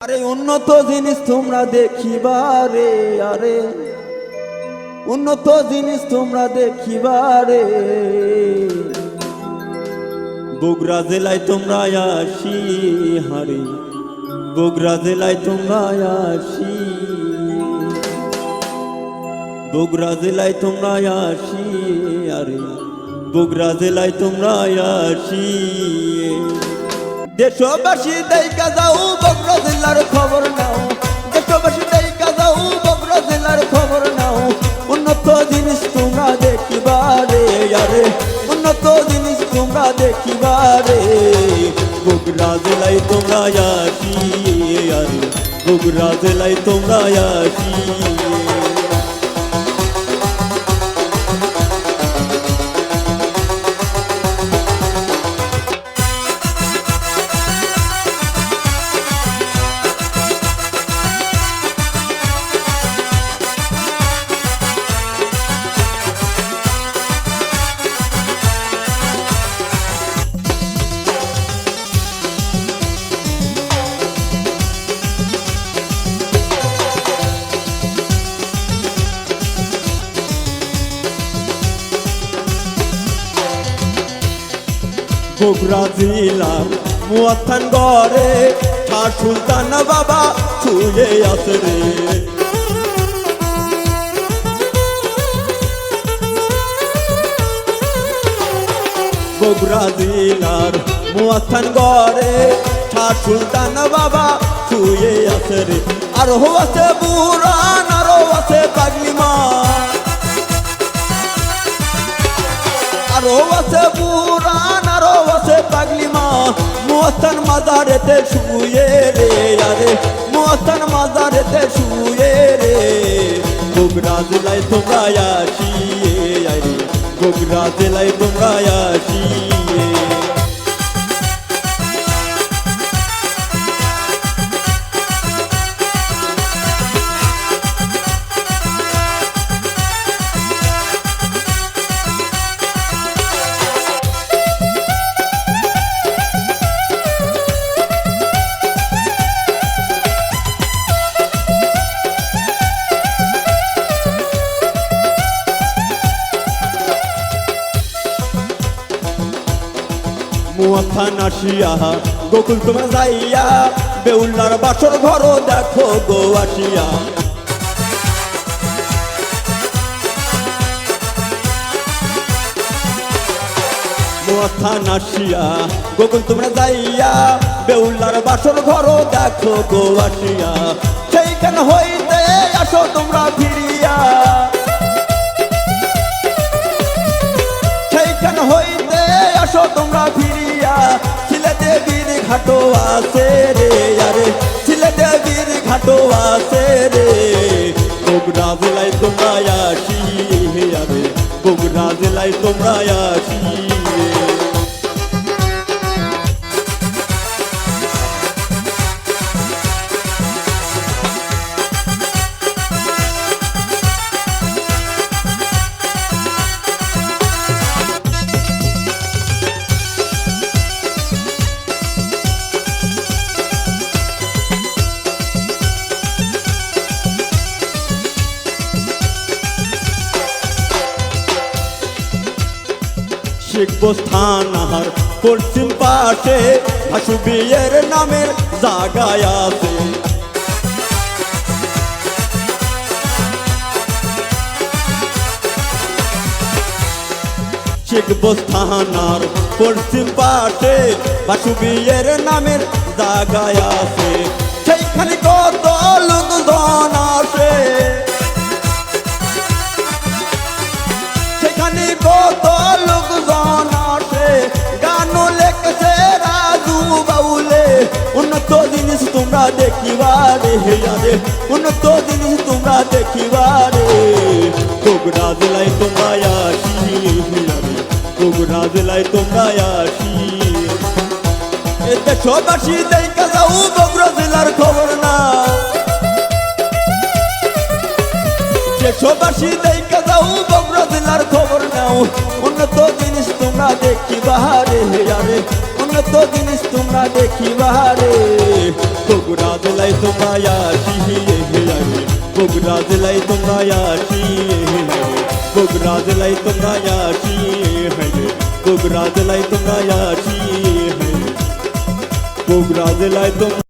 আরে উন্নত জিনিস তোমরা দেখিবারে আরে। উন্নত জিনিস তোমরা দেখিবারে বগুড়া জেলায় তোমরা আসি, হারে। বগুড়া জেলায় তোমরা আসি। বগুড়া জেলায় তোমরা আসি, আরে। বগুড়া জেলায় তোমরা আসি। দেশবাসী দেখা যাও বগুড়া তোমরা দেখিবারে। বগুড়া জেলায় তোমরা আসি আরে বগুড়া জেলায় তোমরা আসি বগুড়া জেলার মুয়াত্থান গড়ে আর সুলতান বাবা ছুঁয়ে আছে রে। গড়ে আর সুলতান বাবা রে। আর হো আছে বুড়ান আরও আছে পাগলি মাজারেতে শুয়ে রে, আরে মোহতান মাজারেতে শুয়ে রে। গোগরা জেলায় তোমরা আসি আরে গোগরা জেলায় তোমরা মুয়াখান আসিয়া গোকুল তোমরা যাইয়া, বেউল্লার বাসর ঘর দেখো গো আসিয়া। মুয়াখান আসিয়া গোকুল তোমরা যাইয়া, বেউল্লার বাসর ঘর দেখো গো আসিয়া। সেইখান হইতে আসো তোমরা ফিরিয়া? সেইখান হইতে তোমরা ফিরিয়া, ছিলে দেবীর ঘাটো আছে রে, আরে, ছিলে দেবীর ঘাটো আছে রে। বগুড়া জেলায় তোমরা আসি হে আরে, বগুড়া জেলায় তোমরা আসি শিখব স্থান আহার। পশ্চিম পাশে ভাসু বিয়ের নামের জাগায় আছে। শিখব স্থান আর পশ্চিম পাশে ভাসু বিয়ের নামের জাগায় আছে। সেইখানে কত লোকজন আসে। উন্নত জিনিস তোমরা দেখিবারে হেয়ারে উন্নত জিনিস তোমরা দেখিবারে বগুড়া জেলায় তোমরা আসি হেয়ারে বগুড়া জেলায় তোমরা আসি এ দেশবাসী দেখা যাও বগুড়া জেলার খবর না দেশবাসী দেখা যাও বগুড়া জেলার খবর নাও উন্নত জিনিস তোমরা দেখিবারে আরে উন্নত জিনিস তোমরা দেখিবারে বগুড়া জেলায় তোমরা আসি। বগুড়া জেলায় তোমরা আসি। বগুড়া জেলায় তোমরা আসি। বগুড়া জেলায় তোমরা আসি। বগুড়া জেলায় তোমরা